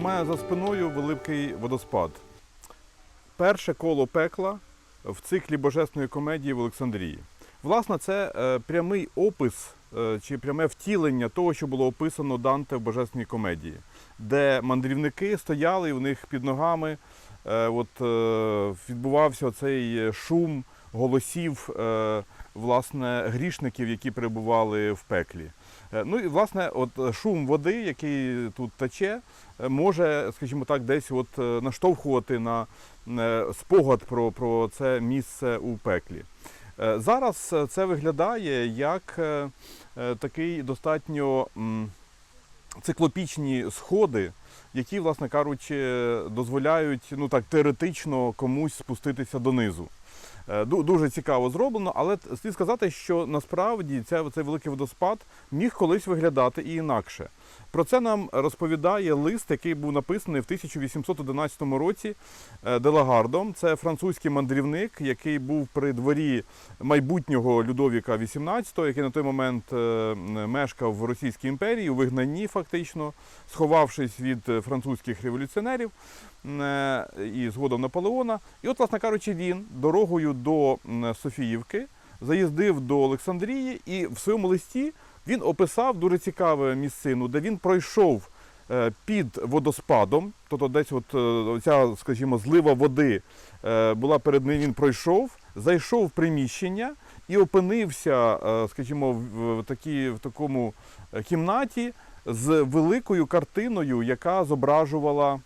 мене за спиною великий водоспад. Перше коло пекла в циклі божественної комедії в Олександрії. Власне, це е, прямий опис е, чи пряме втілення того, що було описано Данте в божественній комедії, де мандрівники стояли і у них під ногами е, от, відбувався цей шум голосів е, власне, грішників, які перебували в пеклі. Е, Ну і власне, от е, шум води, який тут тече, може, скажімо так, десь от наштовхувати на спогад про, про це місце у пеклі. Зараз це виглядає як такий достатньо циклопічні сходи, які, власне кажучи, дозволяють ну так теоретично комусь спуститися донизу. Е, Дуже цікаво зроблено, але слід сказати, що насправді ця, цей великий водоспад міг колись виглядати і інакше. Про це нам розповідає лист, який був написаний в 1811 році е, Делагардом. Це французький мандрівник, який був при дворі майбутнього Людовіка XVIII, який на той момент е, мешкав в Російській імперії у вигнанні, фактично, сховавшись від е, французьких революціонерів е, і згодом Наполеона. І от, власне кажучи, він дорогою до Софіївки заїздив до Олександрії і в своєму листі він описав дуже цікаву місцину, де він пройшов е, під водоспадом, тобто десь от ця, скажімо, злива води була перед ним, він пройшов, зайшов в приміщення і опинився, скажімо, в, такій, в такому кімнаті з великою картиною, яка зображувала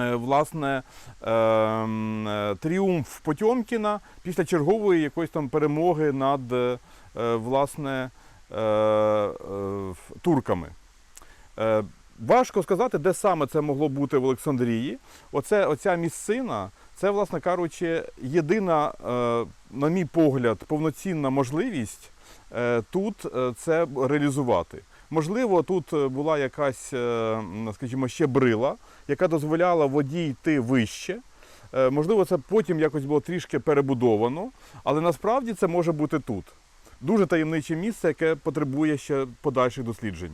е, власне е, м, е, тріумф Потьомкіна після чергової якоїсь там перемоги над е, власне турками. Важко сказати, де саме це могло бути в Олександрії. Оце, оця місцина, це, власне кажучи, єдина, на мій погляд, повноцінна можливість тут це реалізувати. Можливо, тут е, була якась, е, скажімо, ще брила, яка дозволяла воді йти вище. Е, Можливо, це потім якось було трішки перебудовано, але насправді це може бути тут. Дуже таємниче місце, яке потребує ще подальших досліджень.